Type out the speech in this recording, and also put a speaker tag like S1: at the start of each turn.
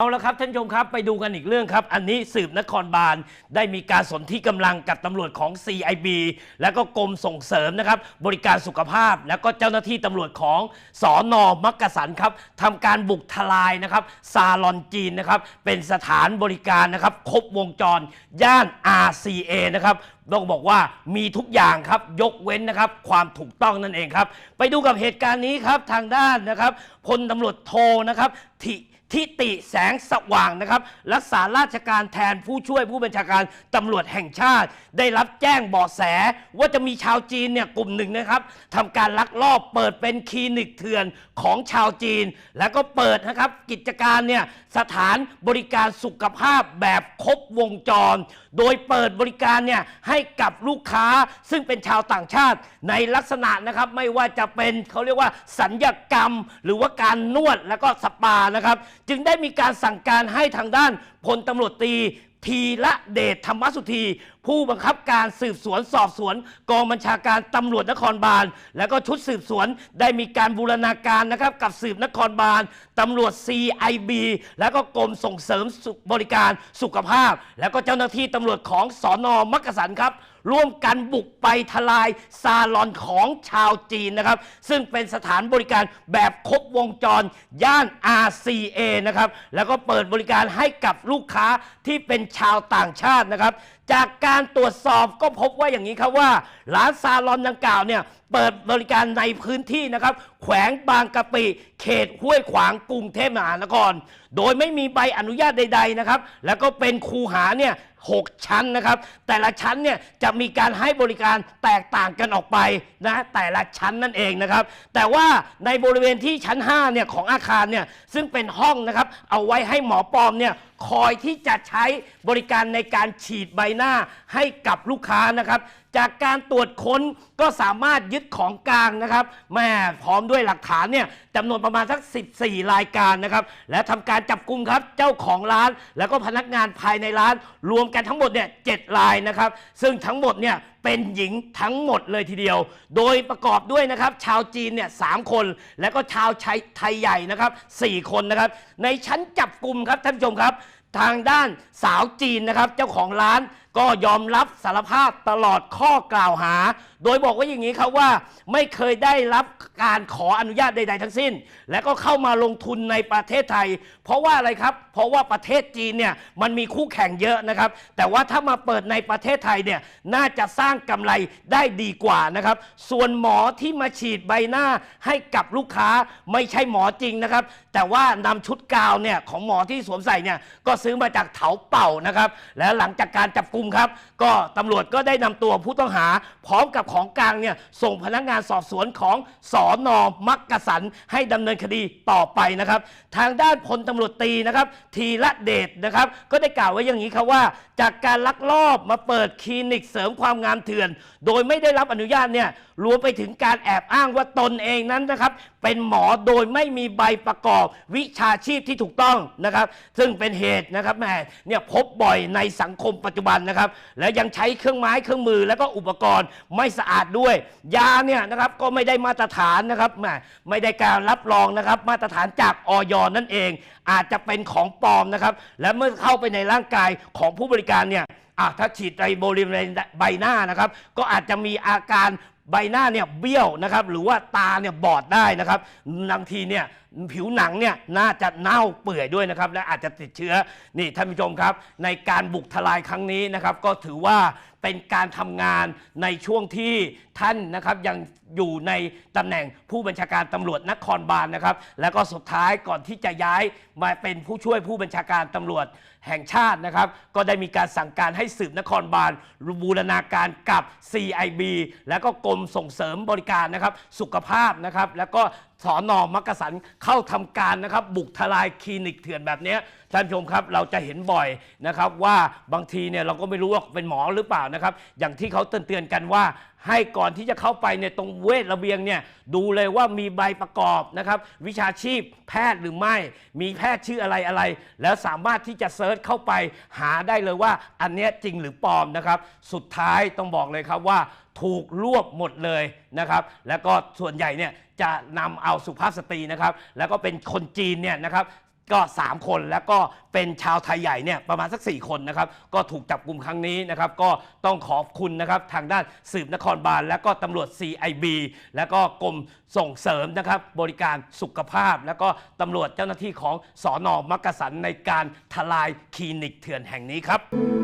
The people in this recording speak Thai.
S1: เอาละครับท่านผู้ชมครับไปดูกันอีกเรื่องครับ อันนี้สืบนครบาลได้มีการสนที่กำลังกับตำรวจของ CIB และก็กรมส่งเสริมนะครับ บริการสุขภาพ แล้วก็เจ้าหน้าที่ตำรวจของสอนอมักกะสันครับทำการบุกทลายนะครับซาลอนจีนนะครับเป็นสถานบริการนะครับครบวงจร ย่าน RCA นะครับต้องบอกว่ามีทุกอย่างครับยกเว้นนะครับความถูกต้องนั่นเองครับ ไปดูกับเหตุการณ์นี้ครับทางด้านนะครับพลตำรวจโทนะครับทิ ทิติแสงสว่างนะครับ รักษาราชการแทนผู้ช่วยผู้บัญชาการตำรวจแห่งชาติ ได้รับแจ้งเบาะแส ว่าจะมีชาวจีนเนี่ยกลุ่มหนึ่งนะครับทำการลักลอบเปิดเป็นคลินิกเถื่อนของชาวจีน แล้วก็เปิดนะครับกิจการเนี่ยสถานบริการสุขภาพแบบครบวงจร โดยเปิดบริการเนี่ยให้กับลูกค้าซึ่งเป็นชาวต่างชาติในลักษณะนะครับไม่ว่าจะเป็นเขาเรียกว่าสัญญกรรม หรือว่าการนวดแล้วก็สปานะครับ จึงได้มีการสั่งการให้ทางด้านพลตำรวจตรีทีละเดชธรรมสุธี ผู้บังคับการสืบสวนสอบสวน กองบัญชาการตำรวจนครบาล แล้วก็ชุดสืบสวนได้มีการบูรณาการนะครับกับสืบนครบาลตำรวจ CIB แล้วก็กรมส่งเสริมสุบริการสุขภาพ แล้วก็เจ้าหน้าที่ตำรวจของสอนอมักกะสันครับ ร่วมกันบุกไปทลายซาลอนของชาวจีนนะครับ ซึ่งเป็นสถานบริการแบบครบวงจรย่าน RCA นะครับแล้วก็เปิดบริการให้กับลูกูกค้าที่เป็นชาวต่างชาตินะครับ จากการตรวจสอบก็พบว่าอย่างนี้ครับว่าร้านซาลอนดังกล่าวเนี่ยเปิดบริการในพื้นที่นะครับ แขวงบางกะปิ เขตห้วยขวางกรุงเทพมหานคร โดยไม่มีใบอนุญาตใด ๆนะครับ แล้วก็เป็นคูหาเนี่ย6 ชั้นนะครับ แต่ละชั้นเนี่ยจะมีการให้บริการแตกต่างกันออกไปนะแต่ละชั้นนั่นเองนะครับ แต่ว่าในบริเวณที่ชั้น5เนี่ยของอาคารเนี่ยซึ่งเป็นห้องนะครับเอาไว้ให้หมอปลอมเนี่ยคอยที่จะใช้บริการในการฉีดใบหน้าให้กับลูกค้านะครับ จากการตรวจค้นก็สามารถยึดของกลางนะครับแม่พร้อมด้วยหลักฐานเนี่ยจำนวนประมาณสัก 14 รายการนะครับ และทำการจับกลุ่มครับเจ้าของร้าน แล้วก็พนักงานภายในร้าน รวมกันทั้งหมดเนี่ยเจ็ดรายนะครับ ซึ่งทั้งหมดเนี่ยเป็นหญิงทั้งหมดเลยทีเดียว โดยประกอบด้วยนะครับชาวจีนเนี่ยสามคน แล้วก็ชาวไทยไทยใหญ่นะครับสี่คนนะครับ ในชั้นจับกลุ่มครับท่านผู้ชมครับ ทางด้านสาวจีนนะครับเจ้าของร้าน ก็ยอมรับสารภาพตลอดข้อกล่าวหาโดยบอกว่าอย่างนี้ครับว่าไม่เคยได้รับการขออนุญาตใด ๆ ทั้งสิ้น และก็เข้ามาลงทุนในประเทศไทย เพราะว่าอะไรครับ เพราะว่าประเทศจีนเนี่ยมันมีคู่แข่งเยอะนะครับ แต่ว่าถ้ามาเปิดในประเทศไทยเนี่ยน่าจะสร้างกำไรได้ดีกว่านะครับ ส่วนหมอที่มาฉีดใบหน้าให้กับลูกค้าไม่ใช่หมอจริงนะครับ แต่ว่านำชุดกาวเนี่ยของหมอที่สวมใส่เนี่ยก็ซื้อมาจากเถาเป่านะครับ และหลังจากการจับกลุ่มครับ ก็ตำรวจก็ได้นำตัวผู้ต้องหาพร้อมกับของกลางเนี่ยส่งพนักงานสอบสวนของสอนอมักกะสันให้ดำเนินคดีต่อไปนะครับ ทางด้านพลตำรวจตรีนะครับ ทีละเดชนะครับ ก็ได้กล่าวไว้อย่างนี้ครับว่า จากการลักลอบมาเปิดคลินิกเสริมความงามเถื่อน โดยไม่ได้รับอนุญาตเนี่ยรวมไปถึงการแอบอ้างว่าตนเองนั้นนะครับ เป็นหมอโดยไม่มีใบประกอบวิชาชีพที่ถูกต้องนะครับ ซึ่งเป็นเหตุนะครับแม่เนี่ยพบบ่อยในสังคมปัจจุบันนะครับ และยังใช้เครื่องไม้เครื่องมือแล้วก็อุปกรณ์ไม่สะอาดด้วย ยาเนี่ยนะครับก็ไม่ได้มาตรฐานนะครับแหมไม่ได้การรับรองนะครับมาตรฐานจากออยนั่นเอง อาจจะเป็นของปลอมนะครับและเมื่อเข้าไปในร่างกายของผู้บริการเนี่ยอะถ้าฉีดในบริเวณใบหน้านะครับ ก็อาจจะมีอาการใบหน้าเนี่ยเบี้ยวนะครับหรือว่าตาเนี่ยบอดได้นะครับบางทีเนี่ยผิวหนังเนี่ยน่าจะเน่าเปื่อยด้วยนะครับและอาจจะติดเชื้อนี่ท่านผู้ชมครับ ในการบุกทลายครั้งนี้นะครับก็ถือว่าเป็นการทำงานในช่วงที่ท่านนะครับยังอยู่ในตำแหน่งผู้บัญชาการตำรวจนครบาลนะครับ แล้วก็สุดท้ายก่อนที่จะย้ายมาเป็นผู้ช่วยผู้บัญชาการตำรวจแห่งชาตินะครับ ก็ได้มีการสั่งการให้สืบนครบาลบูรณาการกับ CIB แล้วก็กรมส่งเสริมบริการนะครับ สุขภาพนะครับ แล้วก็ สอนอมักกะสันเข้าทำการนะครับ บุกทลายคลินิกเถื่อนแบบนี้ท่านผู้ชมครับเราจะเห็นบ่อยนะครับว่าบางทีเนี่ยเราก็ไม่รู้ว่าเป็นหมอหรือเปล่านะครับ อย่างที่เขาเตือนๆกันว่าให้ก่อนที่จะเข้าไปเนี่ยตรงเวทระเบียงเนี่ยดูเลยว่ามีใบประกอบนะครับวิชาชีพแพทย์หรือไม่ มีแพทย์ชื่ออะไรอะไร แล้วสามารถที่จะเซิร์ชเข้าไปหาได้เลยว่าอันเนี้ยจริงหรือปลอมนะครับสุดท้ายต้องบอกเลยครับว่าถูกรวบหมดเลยนะครับ แล้วก็ส่วนใหญ่เนี่ยจะนำเอาสุภาพสตรีนะครับ แล้วก็เป็นคนจีนเนี่ยนะครับ ก็ 3 คนแล้วก็เป็นชาวไทยใหญ่เนี่ยประมาณสัก 4 คนนะครับ ก็ถูกจับกลุ่มครั้งนี้นะครับ ก็ต้องขอบคุณนะครับทางด้านสืบนครบาล แล้วก็ตำรวจ CIB แล้วก็กรมส่งเสริมนะครับบริการสุขภาพ แล้วก็ตำรวจเจ้าหน้าที่ของสอนอมักกะสันในการทลายคลินิกเถื่อนแห่งนี้ครับ